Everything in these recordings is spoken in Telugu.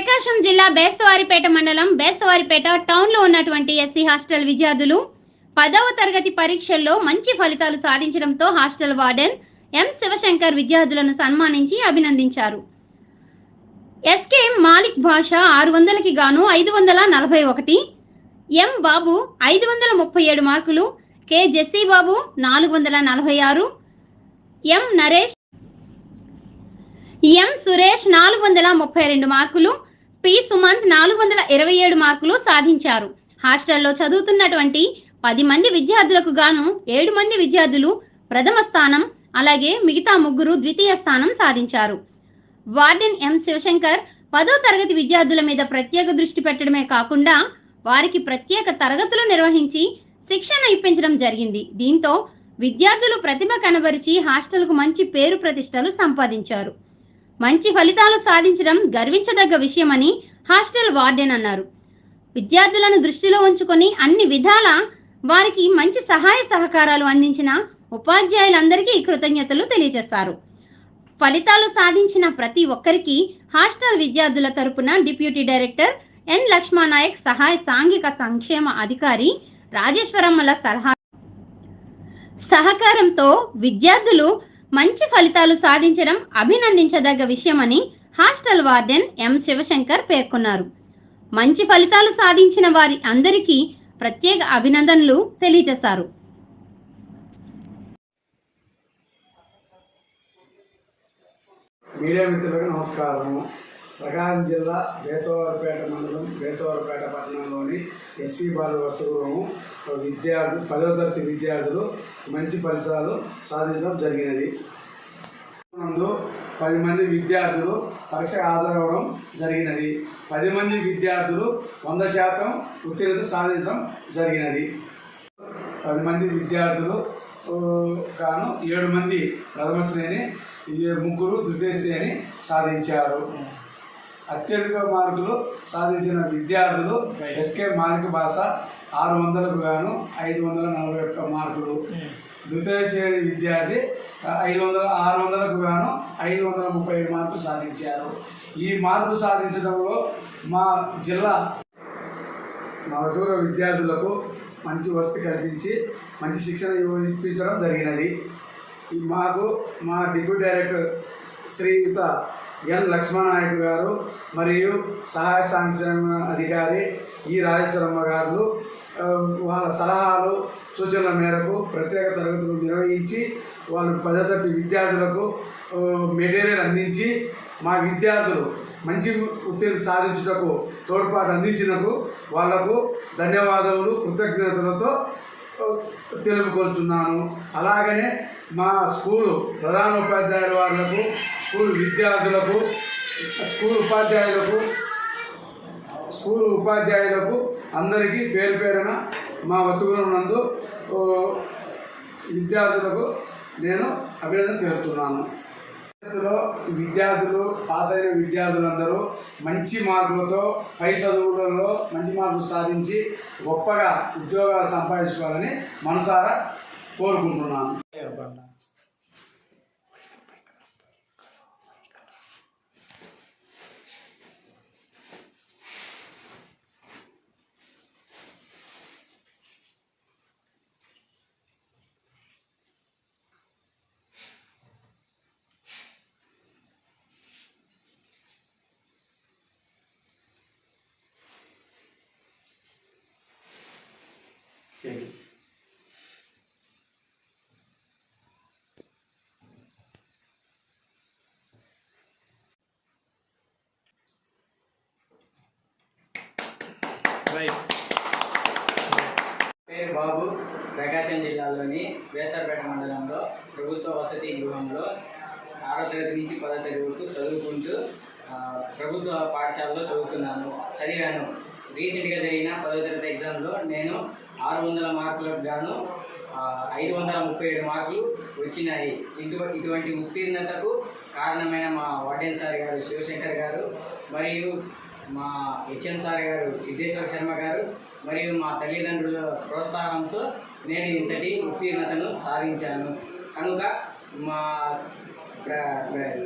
జిల్లా బేస్తవారిపేట మండలం బేస్తవారిపేట టౌన్లో ఉన్నటువంటి ఎస్సీ హాస్టల్ విద్యార్థులు పదవ తరగతి పరీక్షల్లో మంచి ఫలితాలు సాధించడంతో హాస్టల్ వార్డెన్ ఎం శివశంకర్ విద్యార్థులను సన్మానించి అభినందించారు. ఎస్కే మాలిక్ భాష ఆరు వందలకి గాను ఐదు వందల నలభై ఒకటి ఎం బాబు ఐదు వందల ముప్పై ఏడు మార్కులు కె జెస్సీ బాబు నాలుగు వందల నలభై ఆరు ఎం నరేష్ ఎం సురేష్ నాలుగు వందల ముప్పై రెండు మార్కులు పి సుమంత్ నాలుగు వందల ఇరవై ఏడు మార్కులు సాధించారు. హాస్టల్లో చదువుతున్నటువంటి పది మంది విద్యార్థులకు గాను ఏడు మంది విద్యార్థులు ప్రథమ స్థానం అలాగే మిగతా ముగ్గురు ద్వితీయ స్థానం సాధించారు. వార్డెన్ ఎం శివశంకర్ పదో తరగతి విద్యార్థుల మీద ప్రత్యేక దృష్టి పెట్టడమే కాకుండా వారికి ప్రత్యేక తరగతులు నిర్వహించి శిక్షణ ఇప్పించడం జరిగింది. దీంతో విద్యార్థులు ప్రతిభ కనబరిచి హాస్టల్కు మంచి పేరు ప్రతిష్టలు సంపాదించారు. మంచి ఫలితాలు సాధించడం గర్వించదగ్గ విషయమని హాస్టల్ వార్డెన్ అన్నారు. విద్యార్థులను దృష్టిలో ఉంచుకొని అన్ని విధాల వారికి మంచి సహాయ సహకారాలు అందించిన ఉపాధ్యాయులందరికీ కృతజ్ఞతలు తెలియజేస్తారు. ఫలితాలు సాధించిన ప్రతి ఒక్కరికి హాస్టల్ విద్యార్థుల తరపున డిప్యూటీ డైరెక్టర్ ఎన్ లక్ష్మానాయక్ సహాయ సాంఘిక సంక్షేమ అధికారి రాజేశ్వరమ్మల సలహా సహకారంతో విద్యార్థులు మంచి ఫలితాలు సాధించడం అభినందించదగ్గ విషయమని హాస్టల్ వార్డెన్ ఎం శివశంకర్ పేర్కొన్నారు. మంచి ఫలితాలు సాధించిన వారి అందరికీ ప్రత్యేక అభినందనలు తెలియజేశారు. మీడియా మిత్రులకు నమస్కారం ప్రకాశం జిల్లా బేతవారపేట మండలం బేతవారపేట పట్టణంలోని ఎస్సీ బాల వసతిగృహము విద్యార్థులు పదవ తరగతి విద్యార్థులు మంచి ఫలితాలు సాధించడం జరిగినది. పది మంది విద్యార్థులు పరీక్షకు హాజరవడం జరిగినది. పది మంది విద్యార్థులు వంద శాతం ఉత్తీర్ణత సాధించడం జరిగినది. పది మంది విద్యార్థులు కాను గాను ఏడు మంది ప్రథమ శ్రేణి ముగ్గురు ద్వితీయ శ్రేణి సాధించారు. అత్యధిక మార్కులు సాధించిన విద్యార్థులు ఎస్కే మాలిక భాష ఆరు వందలకు గాను ఐదు వందల నలభై ఒక్క మార్కులు. ద్వితీయ శ్రేణి విద్యార్థి ఐదు వందల ఆరు వందలకు గాను ఐదు వందల ముప్పై ఏడు మార్కులు సాధించారు. ఈ మార్కులు సాధించడంలో మా జిల్లా నవదూర విద్యార్థులకు మంచి వసతి కల్పించి మంచి శిక్షణ ఇప్పించడం జరిగినది. ఈ మాకు మా డిప్యూటీ డైరెక్టర్ శ్రీయుత ఎన్ లక్ష్మణనాయక్ గారు మరియు సహాయ సంక్షేమ అధికారి ఈ రాజేశ్వరమ్మ గారు వాళ్ళ సలహాలు సూచనల మేరకు ప్రత్యేక తరగతులు నిర్వహించి వాళ్ళు పదతరగతి విద్యార్థులకు మెటీరియల్ అందించి మా విద్యార్థులు మంచి ఉత్తీర్ణ సాధించుటకు తోడ్పాటు అందించినకు వాళ్ళకు ధన్యవాదములు కృతజ్ఞతలతో తెలుపుకొంచున్నాను. అలాగనే మా స్కూలు ప్రధానోపాధ్యాయుల వాళ్ళకు స్కూల్ విద్యార్థులకు స్కూల్ ఉపాధ్యాయులకు స్కూల్ ఉపాధ్యాయులకు అందరికీ పేరు పేరున మా వస్తువుల నందు విద్యార్థులకు నేను అభినందన తెలుపుతున్నాను. విద్యార్థులు విద్యార్థులు పాస్ అయిన విద్యార్థులందరూ మంచి మార్కులతో పై చదువులలో మంచి మార్కులు సాధించి గొప్పగా ఉద్యోగాలు సంపాదించుకోవాలని మనసారా కోరుకుంటున్నాను. పేరు బాబు. ప్రకాశం జిల్లాలోని వేసరపేట మండలంలో ప్రభుత్వ వసతి గృహంలో ఆరో తరగతి నుంచి పదో తరగతి వరకు చదువుకుంటూ ప్రభుత్వ పాఠశాలలో చదువుతున్నాను చదివాను. రీసెంట్గా జరిగిన పదో తరగతి ఎగ్జామ్లో నేను ఆరు వందల మార్కులకు గాను ఐదు వందల ముప్పై ఏడు మార్కులు వచ్చినాయి. ఇటు ఇటువంటి ఉత్తీర్ణతకు కారణమైన మా వార్డెన్ సార్ గారు శివశంకర్ గారు మరియు మా హెచ్ఎం సార్ గారు సిద్ధేశ్వర శర్మ గారు మరియు మా తల్లిదండ్రుల ప్రోత్సాహంతో నేను ఇంతటి ఉత్తీర్ణతను సాధించాను. కనుక మా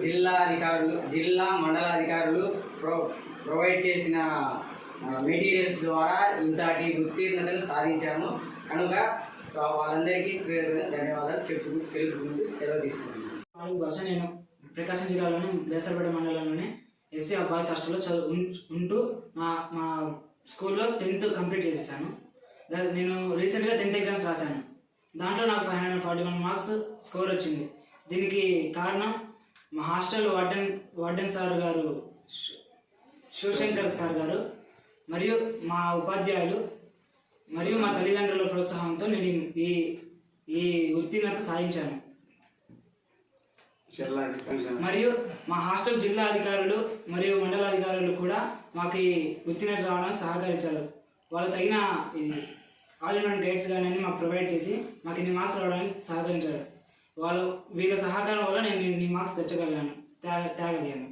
జిల్లా అధికారులు జిల్లా మండల అధికారులు ప్రో ప్రొవైడ్ చేసిన మెటీరియల్స్ ద్వారా ఇంతటి ఉత్తీర్ణతను సాధించాము. కనుక వాళ్ళందరికీ పేరు ధన్యవాదాలు చెప్పు తెలుపుకుంటూ సెలవు తీసుకుంటున్నాను. నాలుగు భాష నేను ప్రకాశం జిల్లాలోని బేసరపేట మండలంలోని ఎస్సీ అబ్బాయిస్ హాస్టల్లో చదువు ఉంటూ మా మా స్కూల్లో టెన్త్ కంప్లీట్ చేసేసాను. నేను రీసెంట్గా టెన్త్ ఎగ్జామ్స్ రాశాను. దాంట్లో నాకు five hundred forty one marks score వచ్చింది. దీనికి కారణం మా హాస్టల్ వార్డెన్ వార్డెన్ సార్ గారు శివశంకర్ సార్ గారు. మరియు మా ఉపాధ్యాయులు మరియు మా తల్లిదండ్రుల ప్రోత్సాహంతో నేను ఈ ఈ ఉత్తీర్ణత సాధించాను. మరియు మా హాస్టల్ జిల్లా అధికారులు మరియు మండల అధికారులు కూడా మాకు ఈ ఉత్తీర్ణత రావడానికి సహకరించారు. వాళ్ళు తగిన ఆల్ గైడ్స్ కానీ మాకు ప్రొవైడ్ చేసి మాకు ఇన్ని మార్క్స్ రావడానికి సహకరించారు. వాళ్ళు వీళ్ళ సహకారం వల్ల నేను ఇన్ని మార్క్స్ తెచ్చగలిగాను తేగలిగాను